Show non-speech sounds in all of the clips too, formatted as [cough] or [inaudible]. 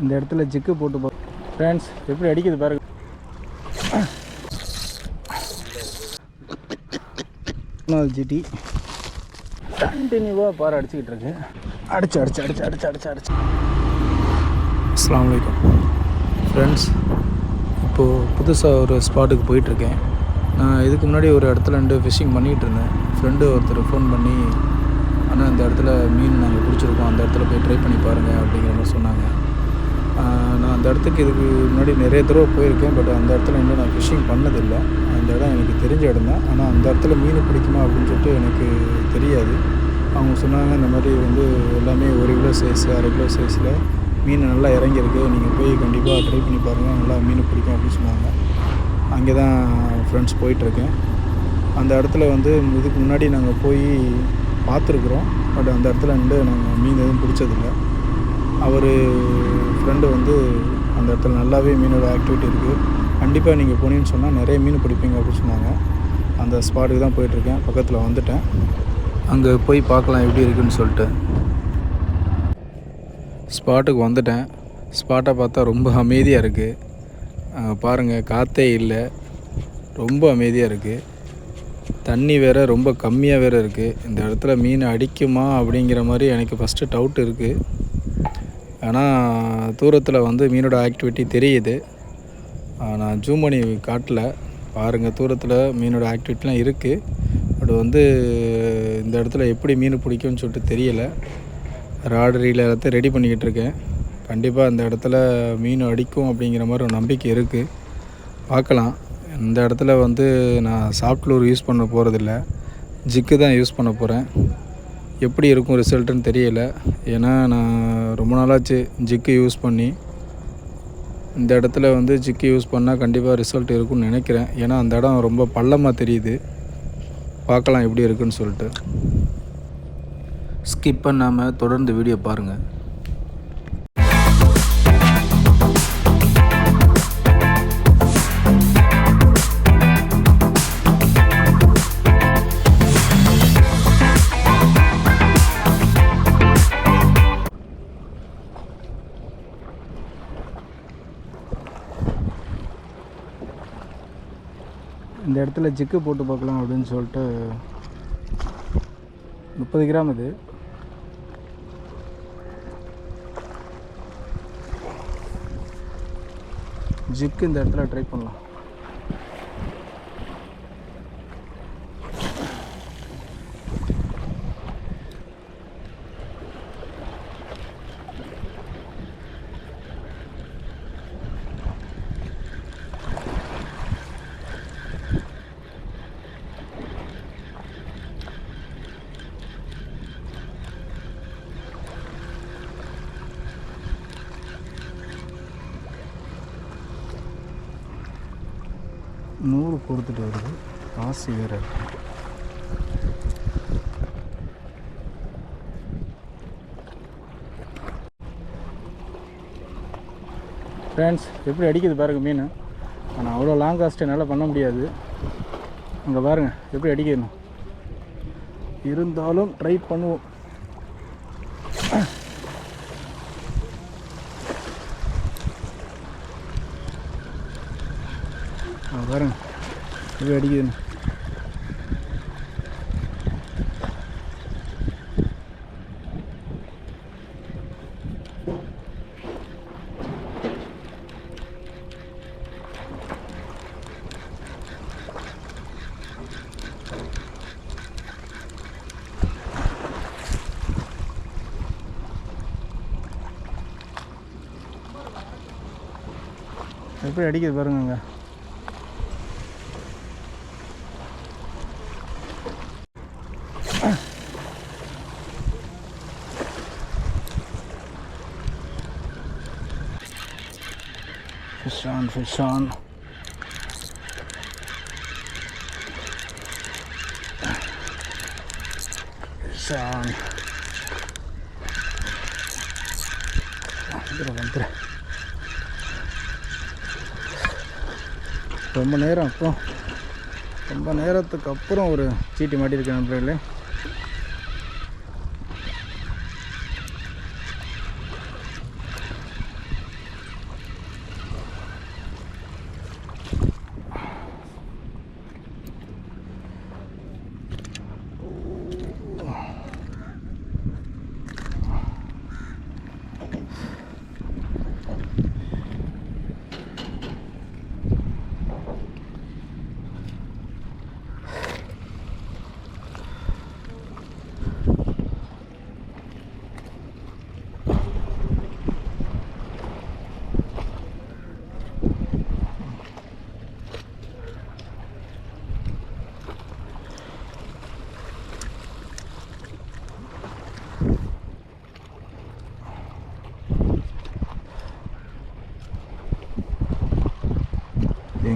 இந்த இடத்துல ஜிக்கு போட்டு பா ஃப்ரெண்ட்ஸ் எப்படி அடிக்குது பாருங்க. நாலு ஜிடி கண்டினியூவாக பாறை அடிச்சுக்கிட்டு இருக்கு. அடிச்சு அடிச்சு அடிச்சு அடிச்சு அடிச்சு அடிச்சு. அஸ்லாம் வலைக்கம். ஃப்ரெண்ட்ஸ் இப்போது புதுசாக ஒரு ஸ்பாட்டுக்கு போயிட்டுருக்கேன். நான் இதுக்கு முன்னாடி ஒரு இடத்துல ரெண்டு ஃபிஷ்ஷிங் பண்ணிகிட்டு இருந்தேன். ஃப்ரெண்டு ஒருத்தர் ஃபோன் பண்ணி ஆனால் இந்த இடத்துல மீன் நாங்கள் பிடிச்சிருக்கோம். அந்த இடத்துல போய் ட்ரை பண்ணி பாருங்கள் அப்படிங்கிற மாதிரி சொன்னாங்க. அந்த இடத்துக்கு இதுக்கு முன்னாடி நிறைய தடவை போயிருக்கேன் பட் அந்த இடத்துல இன்னும் நான் ஃபிஷிங் பண்ணதில்லை. அந்த இடம் எனக்கு தெரிஞ்ச இடம் தான். ஆனால் அந்த இடத்துல மீன் பிடிக்குமா அப்படின்னு சொல்லிட்டு எனக்கு தெரியாது. அவங்க சொன்னாங்க இந்த மாதிரி வந்து எல்லாமே ஒரு கிலோ சைஸ் அரை கிலோ சைஸில் மீன் நல்லா இறங்கியிருக்கு. நீங்கள் போய் கண்டிப்பாக ட்ரை பண்ணி பாருங்கள் நல்லா மீன் பிடிக்கும் அப்படின்னு சொன்னாங்க. அங்கே தான் ஃப்ரெண்ட்ஸ் போயிட்டுருக்கேன். அந்த இடத்துல வந்து இதுக்கு முன்னாடி நாங்கள் போய் பார்த்துருக்குறோம். பட் அந்த இடத்துல வந்து நாங்கள் மீன் எதுவும் பிடிச்சதில்ல. அவர் ஃப்ரெண்டு வந்து அந்த இடத்துல நல்லாவே மீனோட ஆக்டிவிட்டி இருக்குது கண்டிப்பாக நீங்கள் போனீங்கன்னு சொன்னால் நிறைய மீன் பிடிப்பீங்க அப்படின்னு சொன்னாங்க. அந்த ஸ்பாட்டுக்கு தான் போயிட்டுருக்கேன். பக்கத்தில் வந்துட்டேன். அங்கே போய் பார்க்கலாம் எப்படி இருக்குன்னு சொல்லிட்டு. ஸ்பாட்டுக்கு வந்துட்டேன். ஸ்பாட்டை பார்த்தா ரொம்ப அமைதியாக இருக்குது பாருங்கள் காற்றே இல்லை. ரொம்ப அமைதியாக இருக்குது தண்ணி வேறு ரொம்ப கம்மியாக வேறு இருக்குது இந்த இடத்துல மீன் அடிக்குமா அப்படிங்கிற மாதிரி எனக்கு ஃபஸ்ட்டு டவுட் இருக்குது ஆனால் தூரத்தில் வந்து மீனோட ஆக்டிவிட்டி தெரியுது. நான் ஜூம் பண்ணி காட்டல. பாருங்கள் தூரத்தில் மீனோட ஆக்டிவிட்டிலாம் இருக்குது பட் வந்து இந்த இடத்துல எப்படி மீன் பிடிக்கும்னு சொல்லிட்டு தெரியலை. ராடு ரீல் எல்லாத்தையும் ரெடி பண்ணிக்கிட்டு இருக்கேன். கண்டிப்பாக அந்த இடத்துல மீன் அடிக்கும் அப்படிங்கிற மாதிரி ஒரு நம்பிக்கை இருக்குது பார்க்கலாம் இந்த இடத்துல வந்து நான் சாஃப்ட்லூர் யூஸ் பண்ண போகிறதில்ல ஜிக்கு தான் யூஸ் பண்ண போகிறேன் எப்படி இருக்கும் ரிசல்ட்டுன்னு தெரியல. ஏன்னா நான் ரொம்ப நாளாச்சு ஜிக்கு யூஸ் பண்ணி. இந்த இடத்துல வந்து ஜிக்கு யூஸ் பண்ணால் கண்டிப்பாக ரிசல்ட் இருக்கும்னு நினைக்கிறேன். ஏன்னா அந்த இடம் ரொம்ப பள்ளமாக தெரியுது. பார்க்கலாம் எப்படி இருக்குன்னு சொல்லிட்டு. ஸ்கிப் பண்ணாமல் தொடர்ந்து வீடியோ பாருங்கள் இடத்துல ஜிக்கு போட்டு பார்க்கலாம் அப்படின்னு சொல்லிட்டு முப்பது கிராம் இது. ஜிக்கு இந்த இடத்துல ட்ரை பண்ணலாம். நூறு கொடுத்துட்டு வருது. காசு வேறு இருக்கு. ஃப்ரெண்ட்ஸ் எப்படி அடிக்குது பாருங்க மீன். ஆனால் அவ்வளோ லாங் காஸ்ட் என்னால் பண்ண முடியாது. அங்கே பாருங்க எப்படி அடிக்கணும் இருந்தாலும் ட்ரை பண்ணுவோம் அங்க பாருங்க எப்படி அடிக்குதுன்னு எப்படி அடிக்குது பாருங்க அங்கே Fish on, fish on. ரொம்ப நேரம் அப்புறம் ரொம்ப நேரத்துக்கு அப்புறம் ஒரு சீட்டி மாட்டியிருக்கேன் நண்பர்களே.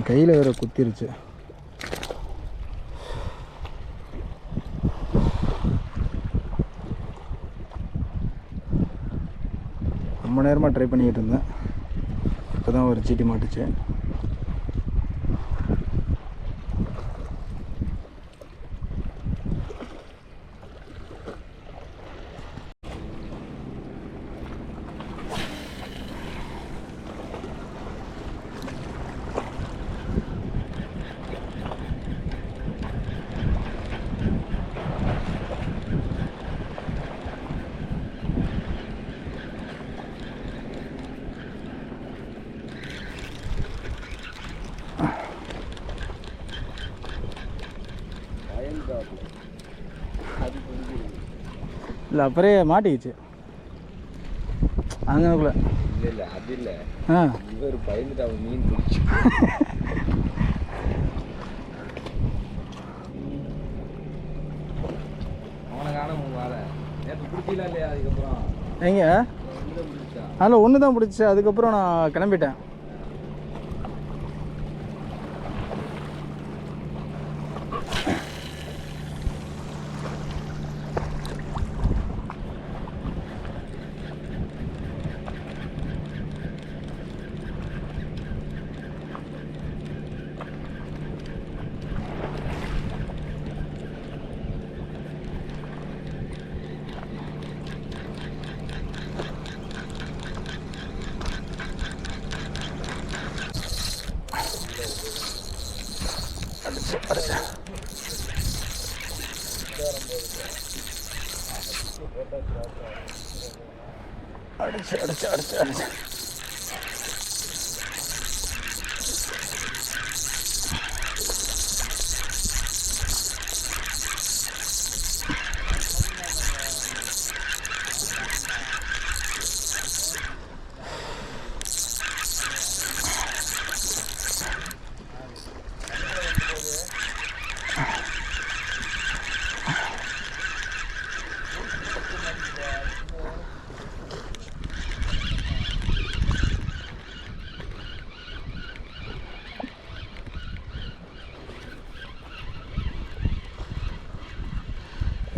என் கையில் வேற குத்திருச்சு. ரொம்ப நேரமாக ட்ரை பண்ணிக்கிட்டு இருந்தேன். இப்போ தான் ஒரு சீட்டி மாட்டுச்சு. இல்லை அப்புறம் மாட்டிக்கிச்சு. அங்கனக்குள்ள இல்ல அது இல்ல. ஆ. இவர் பயந்துட்டு அவன் மீன் பிடிச்சி. எங்க? அதில் ஒன்று தான் பிடிச்சி அதுக்கப்புறம் நான் கிளம்பிட்டேன்.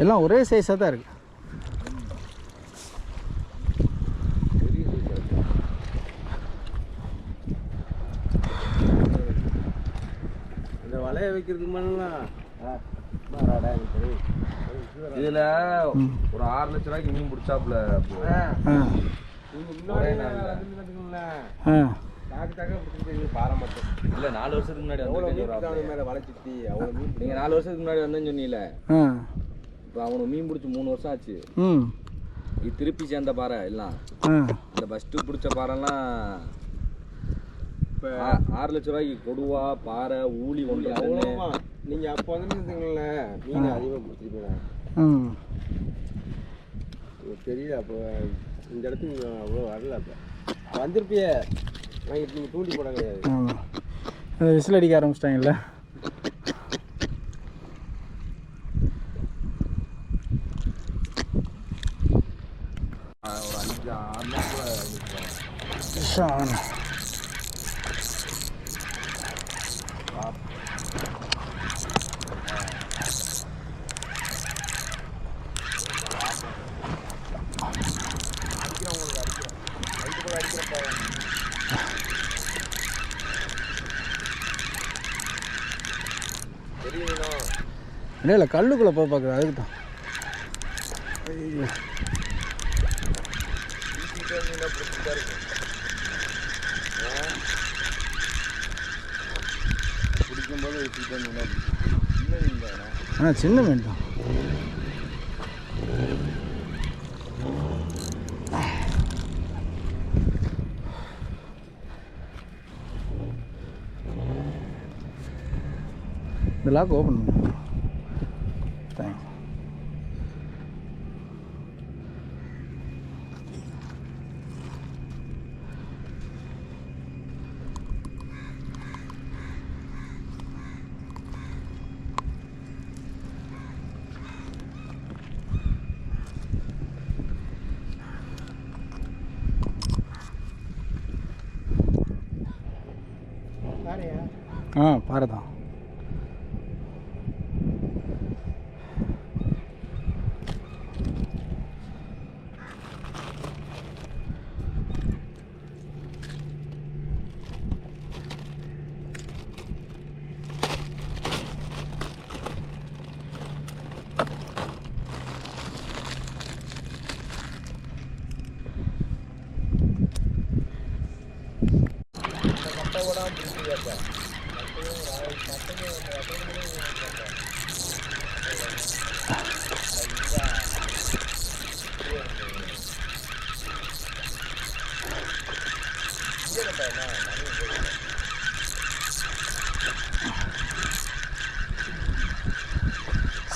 எல்லாம் ஒரே சைஸாக தான் இருக்குது இந்த வலைய வைக்கிறதுக்கு முன்னெல்லாம் இதுல ஒரு ஆறு லட்ச ரூபாய்க்கு மீன். ஆ. இல்ல நாலு வருஷத்துக்கு முன்னாடி வந்து நீங்க நாலு வருஷத்துக்கு முன்னாடி வந்தேன்னு சொன்னீல ஆ. இப்போ அவனுக்கு மீன் பிடிச்சி மூணு வருஷம் ஆச்சு. ம். இது திருப்பி சேர்ந்த பாறை எல்லாம். ஆ. அந்த ஃபஸ்ட்டு பிடிச்ச பாறைலாம் ஆ- ஆறு லட்ச ரூபாய்க்கு கொடுவா பாறை ஊழி ஒன்று நீங்க அப்போ வந்துருந்தீங்களே மீன் அதிகமாக பிடிச்சிருப்பீங்க. ம். தெரியல அப்போ இந்த இடத்துக்கு அவ்வளோ வரல அப்போ. வந்திருப்பியே. நான் இப்போ நீங்கள் தூண்டி போட கிடையாது. விசில் அடிக்க ஆரம்பிச்சிட்டாங்கல்ல. Sean. இல்லை இல்லை கல்லுக்குள்ளே போய் பார்க்குறேன் அதுக்கு தான் ஐயோ பிடிக்கும்போது வச்சுக்கிட்டு வந்தீங்கன்னா சின்ன மீன் தானே ஆ சின்ன மீன் தான். இந்த லாக் ஓப்பன் பண்ணுங்க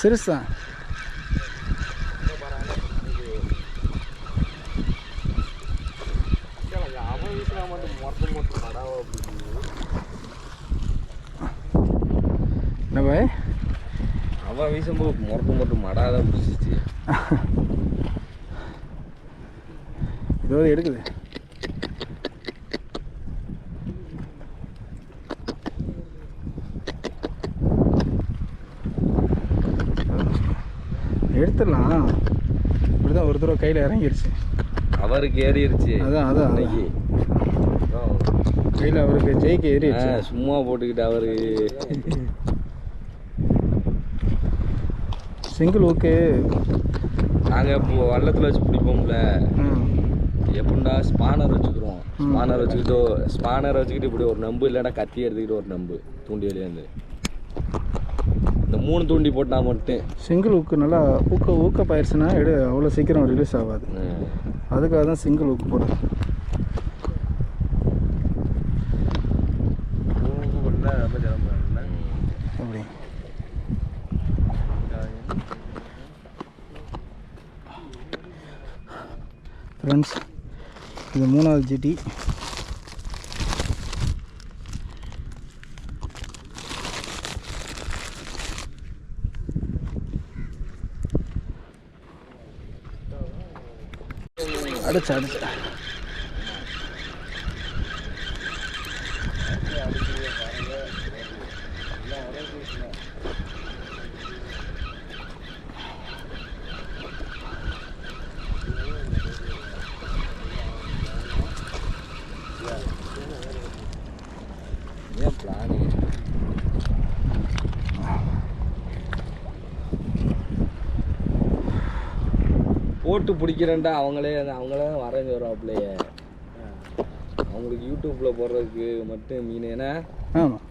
சிறுசா. என்ன பாய்? அவன் வீசும்போது முறப்பு மட்டும் மடாதான் பிடிச்சிச்சு [laughs] இதோட எடுக்குது. கையில் இறங்கிருச்சு. அவருக்கு ஏறிடுச்சு அதான், அதான். இன்னைக்கு. கையில் அவருக்கு ஜெயிக்க ஏறிடுச்சு சும்மா போட்டுக்கிட்டு அவரு. சிங்கிள் ஓகே நாங்க இப்போ வள்ளத்துல வச்சு பிடிப்போம்ல. எப்படின்னா ஸ்பானர் வச்சுக்கிறோம். ஸ்பானர் வச்சுக்கிட்டு ஸ்பானர் வச்சுக்கிட்டு இப்படி ஒரு நம்பு இல்லைன்னா கத்தி எடுத்துக்கிட்டு ஒரு நம்பு தூண்டி வெளியேந்து இந்த மூணு தூண்டி போட்டா மட்டும். சிங்கிள் ஊக்கு நல்லா ஊக்க ஊக்க பயிற்சினா எடு அவ்வளோ சீக்கிரம் ரிலீஸ் ஆகாது. அதுக்காக தான் சிங்கிள் ஊக்கு அப்படி ஃப்ரெண்ட்ஸ் இது மூணாவது ஜிடி அடிச்சு அடிச்சு போட்டு பிடிக்கிறேன்டா. அவங்களே அவங்களே வரைஞ்சி வராப்லையே அவங்களுக்கு யூடியூப்ல போடுறதுக்கு மட்டும் மீன் ஏன்னா? ஆமாம்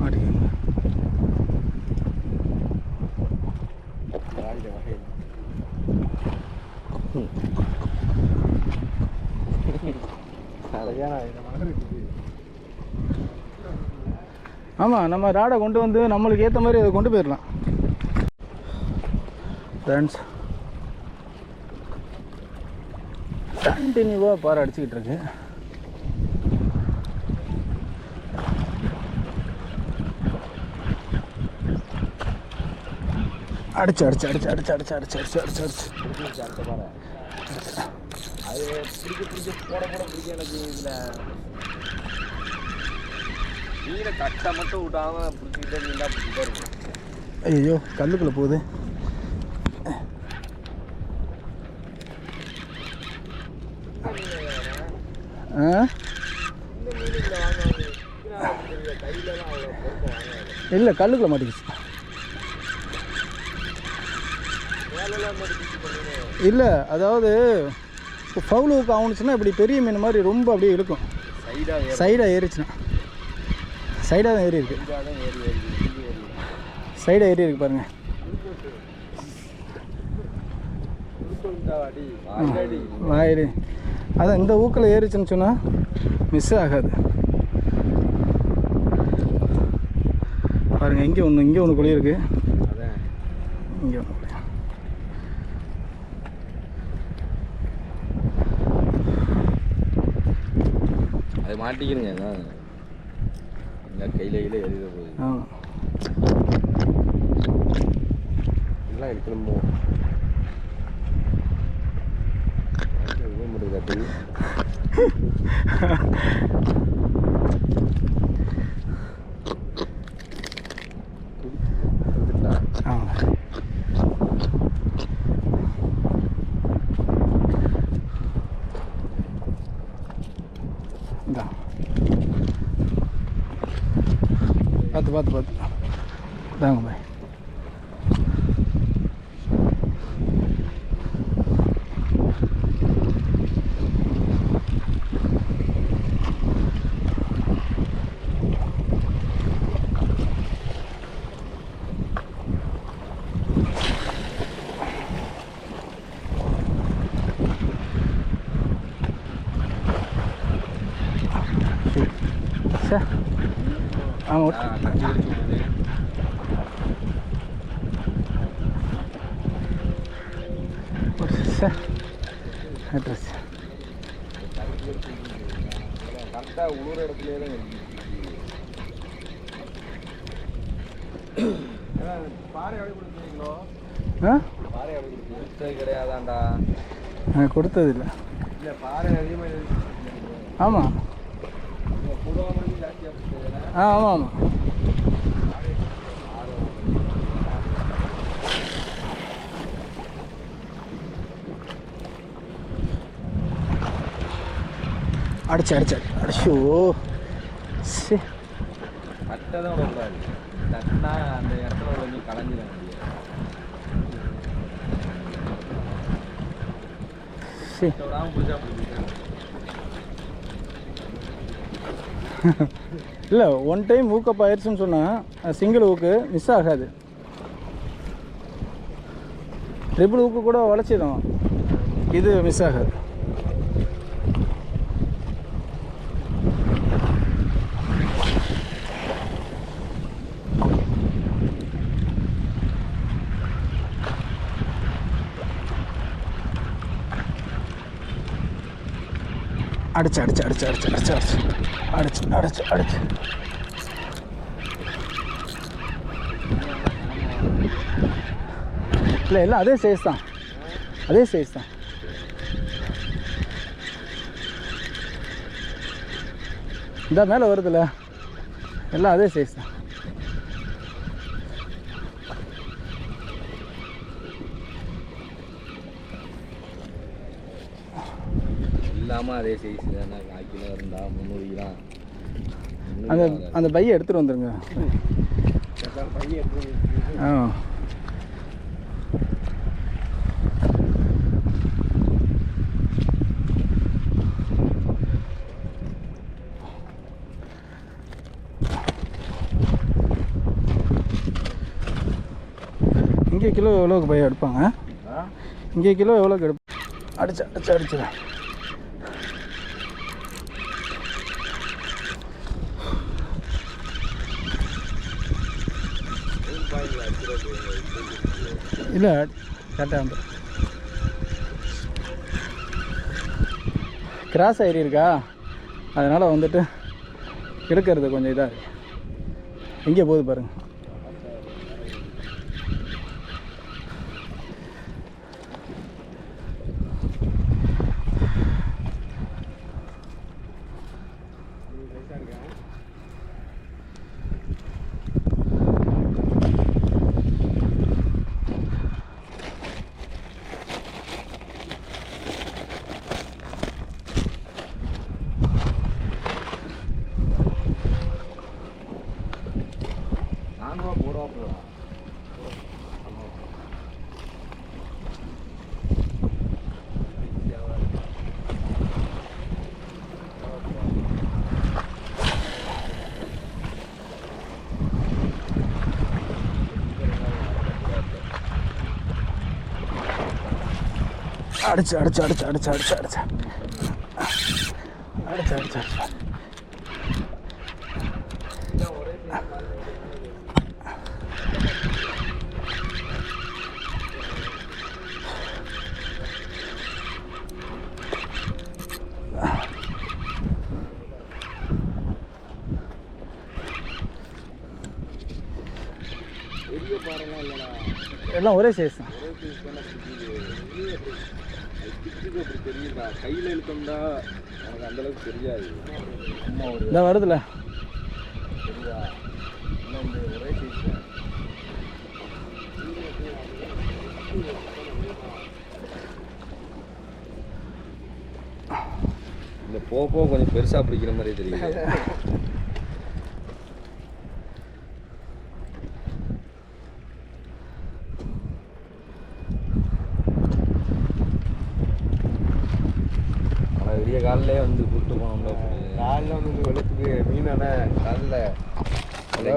மாட்டிக்கோங்க. ஆமாம் நம்ம ராடை கொண்டு வந்து நம்மளுக்கு ஏற்ற மாதிரி அதை கொண்டு போயிடலாம். ஃப்ரெண்ட்ஸ் கண்டினியூவாக பாறை அடிச்சுக்கிட்டு இருக்கு. அடிச்சு அடிச்சு அடிச்சு அடிச்சு அடிச்சு அடிச்சு அடிச்சு அடிச்சு அடிச்சு. அடுத்த பாரு அது பிடிக்க பிடிக்க போட போட பிடிக்க எனக்கு இதில். மீனை ஐயோ கல்லுக்குள்ளே போகுது. இல்லை கல்லுக்குள்ள மாட்டிக்கிச்சு. இல்லை அதாவது இப்போ ஃபவுலுக்கு ஆகணுச்சுன்னா இப்படி பெரிய மீன் மாதிரி ரொம்ப அப்படியே இருக்கும் சைடாக ஏறிச்சுன்னா. சைடாக தான் ஏறி இருக்கு. சைடாக ஏறி இருக்குது பாருங்கள் இருக்கு பாருங்க வாயிடு அதான் இந்த ஊக்கில் ஏறிச்சுன்னு சொன்னால் மிஸ் ஆகாது. பாருங்கள் இங்கே ஒன்று இங்கே ஒன்று குழி இருக்கு. அதான் இங்கே ஒன்று குழி. அது மாட்டிக்கிறீங்க கையில எழுத போகுது. எடுக்கணும்? முடியாது. what what down me. Out. Uh, கொடுத்ததில்லை. ஆமாம் ஆ ஆமாம் ஆமாம் அடிச்சு அடிச்சு அடிச்சோ சரி அந்த இடத்துல கொஞ்சம் கலைஞ்சிடும் கலைஞ்சிட இல்லை ஒன் டைம் ஊக்கப் ஆயிடுச்சுன்னு சொன்னால் சிங்கிள் ஊக்கு மிஸ் ஆகாது. ட்ரிபிள் ஊக்கு கூட உழைச்சிடும் இது மிஸ் ஆகாது. அடிச்சு அடிச்சு அடிச்சு அடிச்சு அடிச்சு அடிச்சு. அடிச்சு அடிச்சு அடிச்சு. இல்லை எல்லாம் அதே சைஸ் தான். அதே சைஸ் தான். இந்த மேலே வருதுல்ல எல்லாம் அதே சைஸ் தான். இல்லாமல் அதே சைஸ் தானே கால் கிலோ இருந்தா முந்நூறு கிராம் அந்த அந்த பையை எடுத்துகிட்டு வந்துருங்க. ஆ. இங்கே கிலோ எவ்வளோக்கு பையன் எடுப்பாங்க? இங்கே கிலோ எவ்வளோக்கு எடுப்பாங்க அடிச்சு அடிச்சு அடிச்சிடேன் இல்லை கரெக்டாக வந்து. கிராஸ் ஏறி இருக்கா? அதனால் வந்துட்டு எடுக்கிறது கொஞ்சம் இதாக இருக்குது எங்கே போகுது பாருங்கள் அடிச்சு அடிச்சு அடிச்சு அடிச்சு அடிச்சு அடிச்சு. அடிச்சு அடிச்சு அடிச்சு. எல்லாம் ஒரே சைஸ் தான். அப்படி தெரியுதா கையில் இழுத்தோம்னா எனக்கு அந்த அளவுக்கு தெரியாது. சும்மா ஒரு இந்த வருதுல. இந்த போக கொஞ்சம் பெருசாக பிடிக்கிற மாதிரி தெரியுது. [laughs]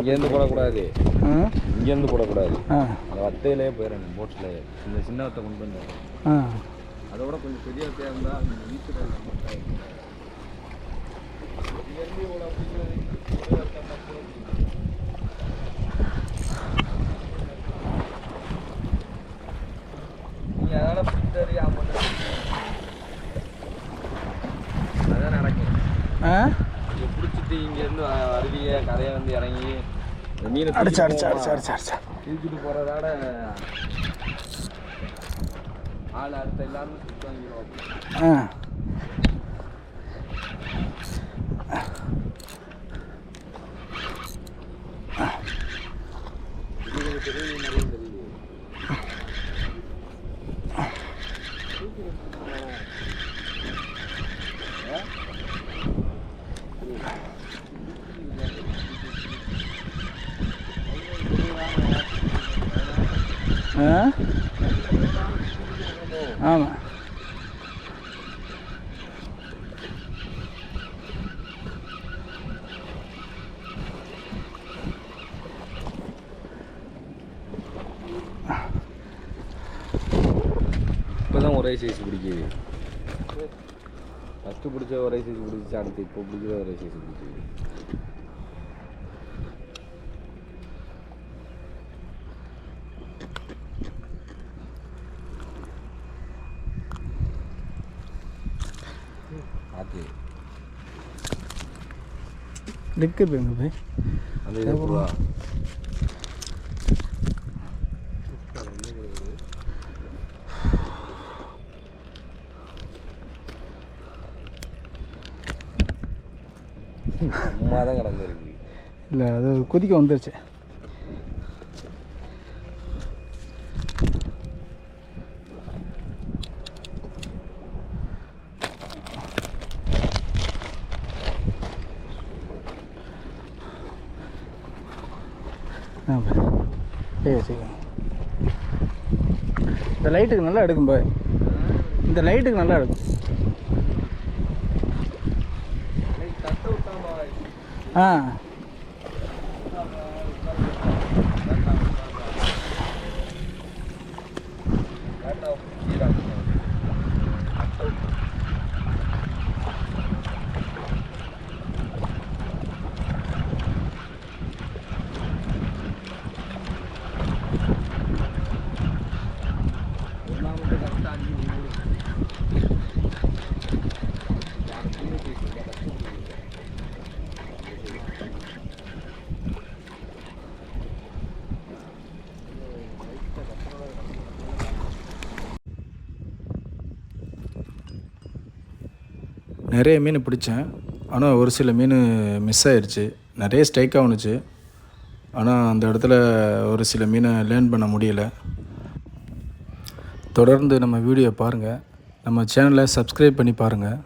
இங்கேருந்து போடக்கூடாது. இங்கேருந்து போடக்கூடாது. அந்த வத்தையிலே போயிடணும் போட்டில் இந்த சின்ன வத்தை கொண்டு வந்து. அதோட கொஞ்சம் பெரிய வத்தையாக இருந்தால் அந்த வீட்டில் நீங்கள் அதனால் பிடித்தறிய அதான் நடக்கும் ஆ இங்கே பிடிச்சிட்டு இங்கேருந்து அருவியை கரையை வந்து இறங்கி மீனை அடிச்சு அடிச்சு அடிச்சு. அடிச்சு அடிச்சு தூக்கிட்டு போகிறதோட ஆள் அடுத்த எல்லாரும் ஆ ஆ ஆமாம் இப்போ தான் ஒரே சைஸ் பிடிக்குது. ஃபஸ்ட்டு பிடிச்ச ஒரே சைஸ் பிடிச்சி அடுத்து இப்போ பிடிக்கிற ஒரே சைஸ் பிடிக்குது. பார்த்து எங்கே போய். அந்த இது பூரா சும்மா தான் கிடந்திருக்கு இல்லை அது கொதிக்க வந்துருச்சு. ஆ சரி. இந்த லைட்டுக்கு நல்லா எடுக்கும் பாய் இந்த லைட்டுக்கு நல்லா எடுக்கும். ஆ. நிறைய மீன் பிடிச்சேன். ஆனால் ஒரு சில மீன் மிஸ் ஆயிடுச்சு. நிறைய ஸ்ட்ரைக் ஆகுனுச்சு ஆனால் அந்த இடத்துல ஒரு சில மீனை லேர்ன் பண்ண முடியல. தொடர்ந்து நம்ம வீடியோ பாருங்கள் நம்ம சேனலை சப்ஸ்கிரைப் பண்ணி பாருங்கள்